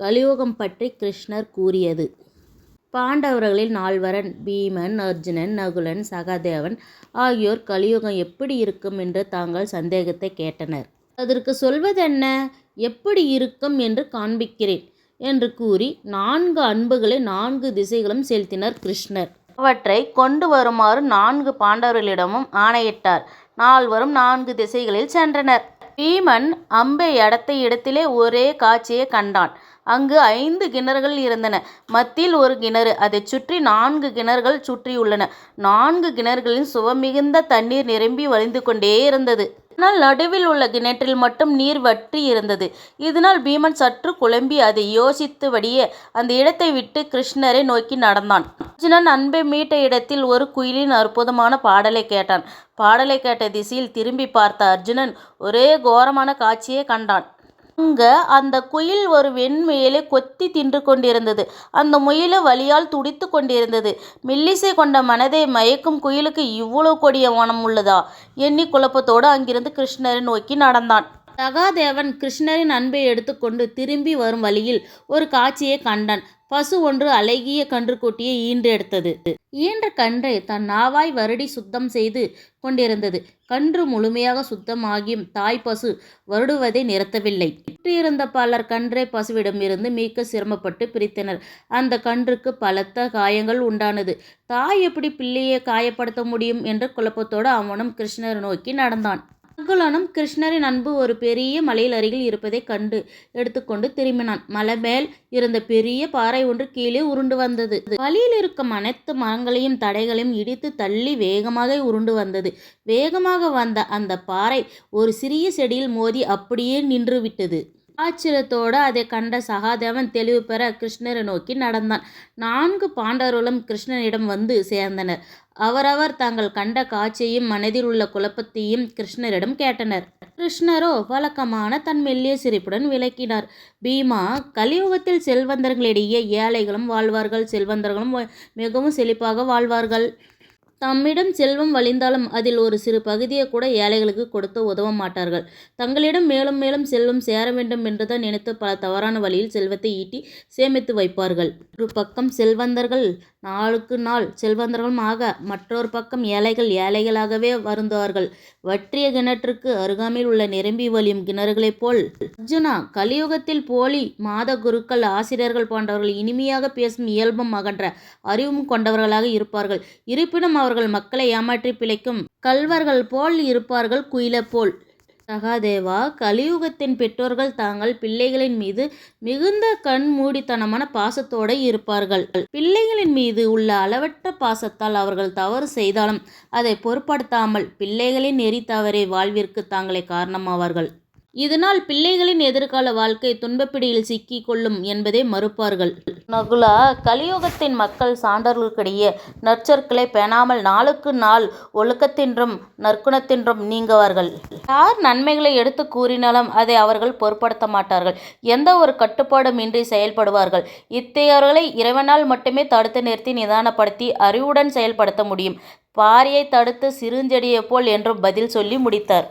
கலியுகம் பற்றி கிருஷ்ணர் கூறியது. பாண்டவர்களில் நால்வரன் பீமன் அர்ஜுனன் நகுலன் சகாதேவன் ஆகியோர் கலியுகம் எப்படி இருக்கும் என்று தாங்கள் சந்தேகத்தை கேட்டனர். அதற்கு சொல்வதென்ன? எப்படி இருக்கும் என்று காண்பிக்கிறேன் என்று கூறி நான்கு அன்புகளை நான்கு திசைகளும் செலுத்தினர் கிருஷ்ணர். அவற்றை கொண்டு வருமாறு நான்கு பாண்டவர்களிடமும் ஆணையிட்டார். நால்வரும் நான்கு திசைகளில் சென்றனர். பீமன் அம்பை அடர்த்த இடத்திலே ஒரே காட்சியை கண்டான். அங்கு ஐந்து கிணறுகள் இருந்தன. மத்தியில் ஒரு கிணறு. அதைச் சுற்றி நான்கு கிணறுகள் சுற்றியுள்ளன. நான்கு கிணறுகளின் சுவமிகுந்த தண்ணீர் நிரம்பி வழிந்து கொண்டே இருந்தது. ஆனால் நடுவில் உள்ள கிணற்றில் மட்டும் நீர் வற்றி இருந்தது. இதனால் பீமன் சற்று குழம்பி அதை யோசித்தபடியே அந்த இடத்தை விட்டு கிருஷ்ணரை நோக்கி நடந்தான். அர்ஜுனன் அன்பை மீட்ட இடத்தில் ஒரு குயிலின் அற்புதமான பாடலை கேட்டான். பாடலை கேட்ட திசையில் திரும்பி பார்த்த அர்ஜுனன் ஒரே கோரமான காட்சியை கண்டான். அங்க அந்த குயில் ஒரு வெண்முயலை கொத்தி தின்று கொண்டிருந்தது. அந்த முயல வலியால் துடித்து கொண்டிருந்தது. மில்லிசை கொண்ட மனதை மயக்கும் குயிலுக்கு இவ்வளவு கொடிய மனம் உள்ளதா? எண்ணி குழப்பத்தோடு அங்கிருந்து கிருஷ்ணரை நோக்கி நடந்தான். சகாதேவன் கிருஷ்ணரின் அன்பை எடுத்துக்கொண்டு திரும்பி வரும் வழியில் ஒரு காட்சியை கண்டான். பசு ஒன்று அழகிய கன்றுக்குட்டியை ஈன்றெடுத்தது ஈன்ற கன்றை தன் நாவாய் வருடி சுத்தம் செய்து கொண்டிருந்தது. கன்று முழுமையாக சுத்தமாகியும் தாய் பசு வருடுவதை நிறுத்தவில்லை. சுற்றியிருந்த பலர் கன்றை பசுவிடமிருந்து மீட்க சிரமப்பட்டு பிரித்தனர். அந்த கன்றுக்கு பலத்த காயங்கள் உண்டானது. தாய் எப்படி பிள்ளையை காயப்படுத்த முடியும் என்ற குழப்பத்தோடு அவனும் கிருஷ்ணரை நோக்கி நடந்தான். நகுலனும் கிருஷ்ணரின் அன்பு ஒரு பெரிய மலையில் அருகில் இருப்பதைக் கண்டு எடுத்துக்கொண்டு திரும்பினான். மலை மேல் இருந்த பெரிய பாறை ஒன்று கீழே உருண்டு வந்தது. வழியில் இருக்கும் அனைத்து மரங்களையும் தடைகளையும் இடித்து தள்ளி வேகமாக உருண்டு வந்தது. வேகமாக வந்த அந்த பாறை ஒரு சிறிய செடியில் மோதி அப்படியே நின்று விட்டது. ஆச்சரியத்தோடு அதை கண்ட சகாதேவன் தெளிவு பெற கிருஷ்ணரை நோக்கி நடந்தான். நான்கு பாண்டவர்களும் கிருஷ்ணனிடம் வந்து சேர்ந்தனர். அவரவர் தாங்கள் கண்ட காட்சியையும் மனதில் உள்ள குழப்பத்தையும் கிருஷ்ணரிடம் கேட்டனர். கிருஷ்ணரோ வழக்கமான தன் மெல்லிய சிரிப்புடன் விளக்கினார். பீமா கலியுகத்தில் செல்வந்தர்களிடையே ஏழைகளும் வாழ்வார்கள் செல்வந்தர்களும் மிகவும் செழிப்பாக வாழ்வார்கள். தம்மிடம் செல்வம் வழிந்தாலும் அதில் ஒரு சிறு பகுதியை கூட ஏழைகளுக்கு கொடுத்து உதவ மாட்டார்கள். தங்களிடம் மேலும் மேலும் செல்வம் சேர வேண்டும் என்றுதான் நினைத்து பல தவறான வழியில் செல்வத்தை ஈட்டி சேமித்து வைப்பார்கள். ஒரு பக்கம் செல்வந்தர்கள் நாளுக்கு நாள் செல்வந்தர்களும் ஆக மற்றொரு பக்கம் ஏழைகள் ஏழைகளாகவே வருந்துவார்கள். வற்றிய கிணற்றுக்கு அருகாமையில் உள்ள நிரம்பி வழியும் கிணறுகளைப் போல் அர்ஜுனா கலியுகத்தில் போலி மாத குருக்கள் ஆசிரியர்கள் போன்றவர்கள் இனிமையாக பேசும் இயல்பும் அகன்ற அறிவும் கொண்டவர்களாக இருப்பார்கள். இருப்பினும் அவர்கள் மக்களை ஏமாற்றி பிழைக்கும். கல்வர்கள் போல் இருப்பார்கள் குயில போல். சகாதேவா கலியுகத்தின் பெற்றோர்கள் தாங்கள் பிள்ளைகளின் மீது மிகுந்த கண்மூடித்தனமான பாசத்தோடு இருப்பார்கள். பிள்ளைகளின் மீது உள்ள அளவற்ற பாசத்தால் அவர்கள் தவறு செய்தாலும் அதை பொருட்படுத்தாமல் பிள்ளைகளின் நெறி தவறே வாழ்விற்கு தாங்களே காரணமாவார்கள். இதனால் பிள்ளைகளின் எதிர்கால வாழ்க்கை துன்பப்பிடியில் சிக்கி கொள்ளும் என்பதை மறுப்பார்கள். நகுலா கலியுகத்தின் மக்கள் சான்றர்களுக்கிடையே நற்சொற்களை பேணாமல் நாளுக்கு நாள் ஒழுக்கத்தின்றும் நற்குணத்தின்றும் நீங்குவார்கள். யார் நன்மைகளை எடுத்து கூறினாலும் அதை அவர்கள் பொருட்படுத்த மாட்டார்கள். எந்த ஒரு கட்டுப்பாடும் இன்றி செயல்படுவார்கள். இத்தகையவர்களை இறைவனால் மட்டுமே தடுத்து நிறுத்தி நிதானப்படுத்தி அறிவுடன் செயல்படுத்த முடியும். பாரியை தடுத்து சிறுஞ்செடியை போல் என்றும் பதில் சொல்லி முடித்தார்.